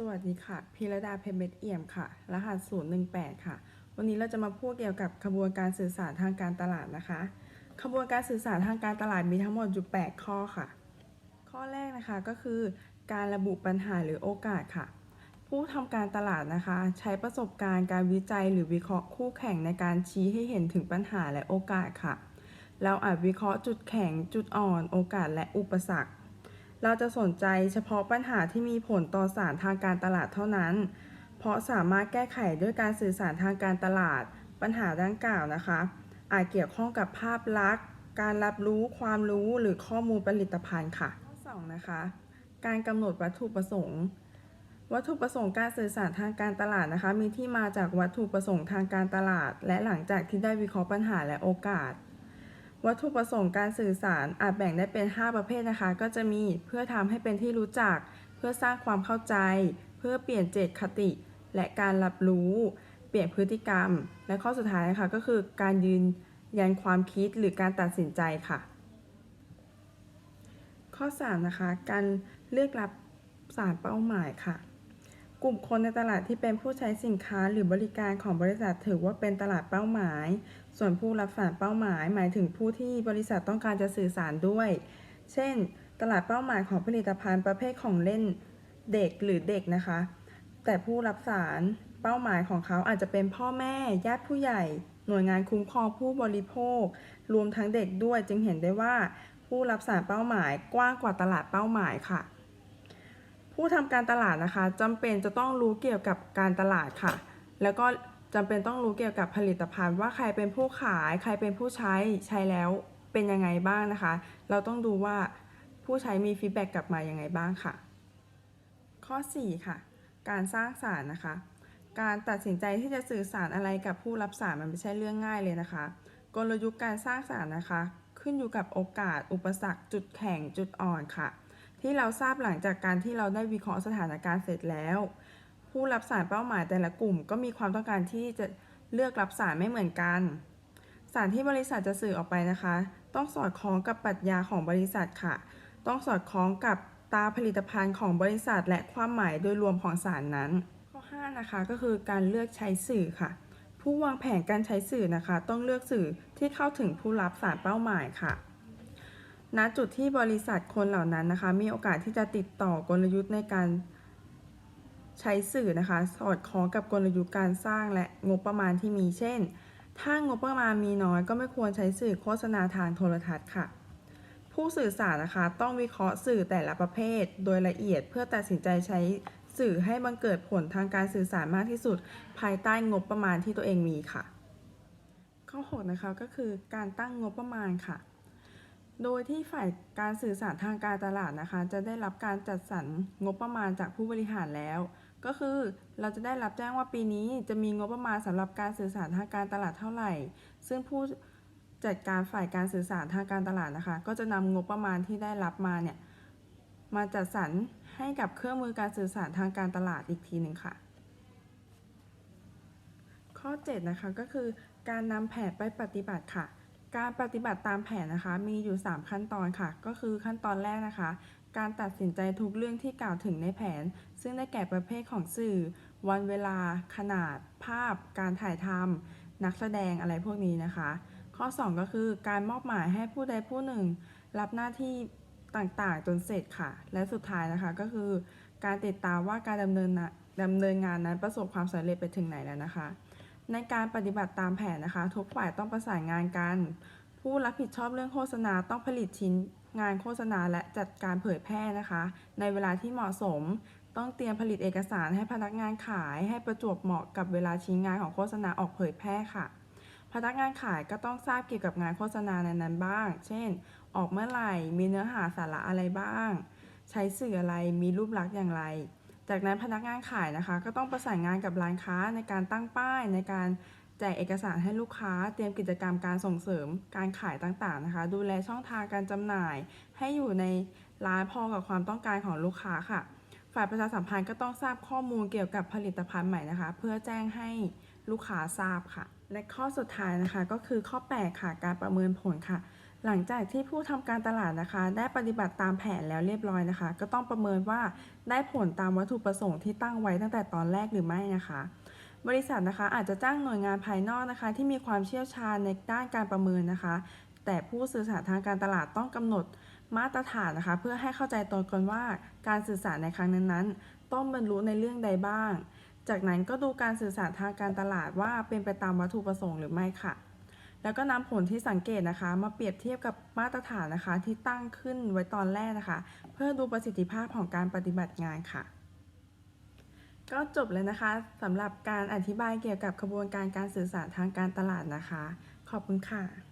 สวัสดีค่ะ พีระดาเพชรเม็ดเอี่ยมค่ะ รหัส 018 ค่ะ วันนี้เราจะมาพูดเกี่ยวกับขบวนการสื่อสารทางการตลาดนะคะ ขบวนการสื่อสารทางการตลาดมีทั้งหมดอยู่ 8 ข้อค่ะ ข้อแรกนะคะก็คือ การระบุปัญหาหรือโอกาสค่ะ ผู้ทำการตลาดนะคะ ใช้ประสบการณ์การวิจัยหรือวิเคราะห์คู่แข่งในการชี้ให้เห็นถึงปัญหาและโอกาสค่ะ เราอาจวิเคราะห์จุดแข็ง จุดอ่อน โอกาสและอุปสรรค เราจะสนใจเฉพาะปัญหาที่มีผลต่อสารทางการตลาดเท่านั้น เพราะสามารถแก้ไขด้วยการสื่อสารทางการตลาด ปัญหาดังกล่าวนะคะ อาจเกี่ยวข้องกับภาพลักษณ์ การรับรู้ ความรู้หรือข้อมูลผลิตภัณฑ์ค่ะ ข้อสองนะคะ การกำหนดวัตถุประสงค์ วัตถุประสงค์การสื่อสารทางการตลาดนะคะ มีที่มาจากวัตถุประสงค์ทางการตลาด และหลังจากที่ได้วิเคราะห์ปัญหาและโอกาส วัตถุประสงค์การสื่อสารอาจแบ่งได้เป็น 5 ประเภทนะคะ ก็จะมีเพื่อทำให้เป็นที่รู้จัก เพื่อสร้างความเข้าใจ เพื่อเปลี่ยนเจตคติ และการรับรู้ เปลี่ยนพฤติกรรม และข้อสุดท้ายนะคะก็คือการยืนยันความคิดหรือการตัดสินใจค่ะ ข้อ 3 นะคะ การเลือกรับสารเป้าหมายค่ะ กลุ่มคนในตลาดที่เป็นผู้ใช้สินค้าหรือบริการของบริษัทถือว่าเป็นตลาดเป้าหมาย ส่วนผู้รับสารเป้าหมาย หมายถึงผู้ที่บริษัทต้องการจะสื่อสารด้วย เช่น ตลาดเป้าหมายของผลิตภัณฑ์ประเภทของเล่นเด็กหรือเด็กนะคะ แต่ผู้รับสารเป้าหมายของเขาอาจจะเป็นพ่อแม่ญาติผู้ใหญ่ หน่วยงานคุ้มครองผู้บริโภค รวมทั้งเด็กด้วยจึงเห็นได้ว่า ผู้รับสารเป้าหมายกว้างกว่าตลาดเป้าหมายค่ะ ผู้ทำการตลาดนะคะจำเป็นจะต้องรู้เกี่ยวกับการตลาดค่ะ แล้วก็จำเป็นต้องรู้เกี่ยวกับผลิตภัณฑ์ ว่าใครเป็นผู้ขาย ใครเป็นผู้ใช้ใช้แล้วเป็นยังไงบ้างนะคะ เราต้องดูว่าผู้ใช้มีฟีดแบ็กกลับมายังไงบ้างค่ะ ข้อ 4 ค่ะ การสร้างสารรค์นะคะ การตัดสินใจที่จะสื่อสารอะไรกับผู้รับสารมันไม่ใช่เรื่องง่ายเลยนะคะ กลยุทธ์การสร้างสารรค์นะคะ ขึ้นอยู่กับโอกาส อุปสรรค จุดแข็งจุดอ่อนค่ะ ที่เราทราบหลังจากการที่เราได้วิเคราะห์สถานการณ์เสร็จแล้ว ผู้รับสารเป้าหมายแต่ละกลุ่ม ก็มีความต้องการที่จะเลือกรับสารไม่เหมือนกัน สารที่บริษัทจะสื่อออกไปนะคะ ต้องสอดคล้องกับปรัชญาของบริษัทค่ะ ต้องสอดคล้องกับตาผลิตภัณฑ์ของบริษัท และความหมายโดยรวมของสารนั้น ข้อ 5 นะคะก็คือการเลือกใช้สื่อค่ะ ผู้วางแผนการใช้สื่อนะคะ ต้องเลือกสื่อที่เข้าถึงผู้รับสารเป้าหมายค่ะ ณจุดที่บริษัทคนเหล่านั้นนะคะ มีโอกาสที่จะติดต่อกลยุทธ์ในการใช้สื่อนะคะ สอดคล้องกับกลยุทธ์การสร้างและงบประมาณที่มีเช่น ถ้างบประมาณมีน้อยก็ไม่ควรใช้สื่อโฆษณาทางโทรทัศน์ค่ะ ผู้สื่อสารนะคะ ต้องวิเคราะห์สื่อแต่ละประเภท โดยละเอียดเพื่อตัดสินใจใช้สื่อให้บังเกิดผลทางการสื่อสารมากที่สุด ภายใต้งบประมาณที่ตัวเองมีค่ะ ข้อ6นะคะก็คือการตั้งงบประมาณค่ะ โดยที่ฝ่ายการสื่อสารทางการตลาดนะคะ จะได้รับการจัดสรรงบประมาณจากผู้บริหารแล้ว ก็คือเราจะได้รับแจ้งว่าปีนี้จะมีงบประมาณสำหรับการสื่อสารทางการตลาดเท่าไหร่ ซึ่งผู้จัดการฝ่ายการสื่อสารทางการตลาดนะคะ ก็จะนำงบประมาณที่ได้รับมาเนี่ยมาจัดสรรให้กับเครื่องมือการสื่อสารทางการตลาดอีกทีหนึ่งค่ะ ข้อ 7 นะคะก็คือการนำแผนไปปฏิบัติค่ะ การปฏิบัติตามแผนนะคะ มีอยู่ 3 ขั้นตอนค่ะ ก็คือขั้นตอนแรกนะคะ การตัดสินใจทุกเรื่องที่กล่าวถึงในแผน ซึ่งได้แก่ประเภทของสื่อ วันเวลา ขนาด ภาพ การถ่ายทำนักแสดงอะไรพวกนี้นะคะ ข้อ 2 ก็คือการมอบหมายให้ผู้ใดผู้หนึ่ง รับหน้าที่ต่างๆ จนเสร็จค่ะ และสุดท้ายนะคะก็คือ การติดตามว่าการดำเนินดำเนินงานนั้นประสบความสำเร็จไปถึงไหนแล้วนะคะ ในการปฏิบัติตามแผนนะคะ ทุกฝ่ายต้องประสานงานกัน ผู้รับผิดชอบเรื่องโฆษณาต้องผลิตชิ้นงานโฆษณาและจัดการเผยแพร่นะคะ ในเวลาที่เหมาะสม ต้องเตรียมผลิตเอกสารให้พนักงานขายให้ประจวบเหมาะกับเวลาชิ้นงานของโฆษณาออกเผยแพร่ค่ะ พนักงานขายก็ต้องทราบเกี่ยวกับงานโฆษณาในนั้นบ้าง เช่น ออกเมื่อไหร่ มีเนื้อหาสาระอะไรบ้าง ใช้สื่ออะไร มีรูปลักษณ์อย่างไร จากนั้นพนักงานขายนะคะ ก็ต้องประสานงานกับร้านค้าในการตั้งป้ายในการแจกเอกสารให้ลูกค้า เตรียมกิจกรรมการส่งเสริมการขายต่างๆนะคะ ดูแลช่องทางการจำหน่าย ให้อยู่ในร้านพอกับความต้องการของลูกค้าค่ะ ฝ่ายประชาสัมพันธ์ก็ต้องทราบข้อมูลเกี่ยวกับผลิตภัณฑ์ใหม่นะคะ เพื่อแจ้งให้ลูกค้าทราบค่ะ และข้อสุดท้ายนะคะก็คือข้อ 8 ค่ะ การประเมินผลค่ะ หลังจากที่ผู้ทำการตลาดนะคะ ได้ปฏิบัติตามแผนแล้วเรียบร้อยนะคะ ก็ต้องประเมินว่าได้ผลตามวัตถุประสงค์ที่ตั้งไว้ตั้งแต่ตอนแรกหรือไม่นะคะ บริษัทนะคะอาจจะจ้างหน่วยงานภายนอกนะคะ ที่มีความเชี่ยวชาญในด้านการประเมินนะคะ แต่ผู้สื่อสารทางการตลาดต้องกำหนดมาตรฐานนะคะ เพื่อให้เข้าใจตรงกันว่าการสื่อสารในครั้งนั้นๆ ต้องบรรลุในเรื่องใดบ้าง จากนั้นก็ดูการสื่อสารทางการตลาดว่าเป็นไปตามวัตถุประสงค์หรือไม่ค่ะ แล้วก็นำผลที่สังเกตนะคะ มาเปรียบเทียบกับมาตรฐานนะคะ ที่ตั้งขึ้นไว้ตอนแรกนะคะ เพื่อดูประสิทธิภาพของการปฏิบัติงานค่ะ ก็จบเลยนะคะสำหรับการอธิบายเกี่ยวกับกระบวนการการสื่อสารทางการตลาดนะคะ ขอบคุณค่ะ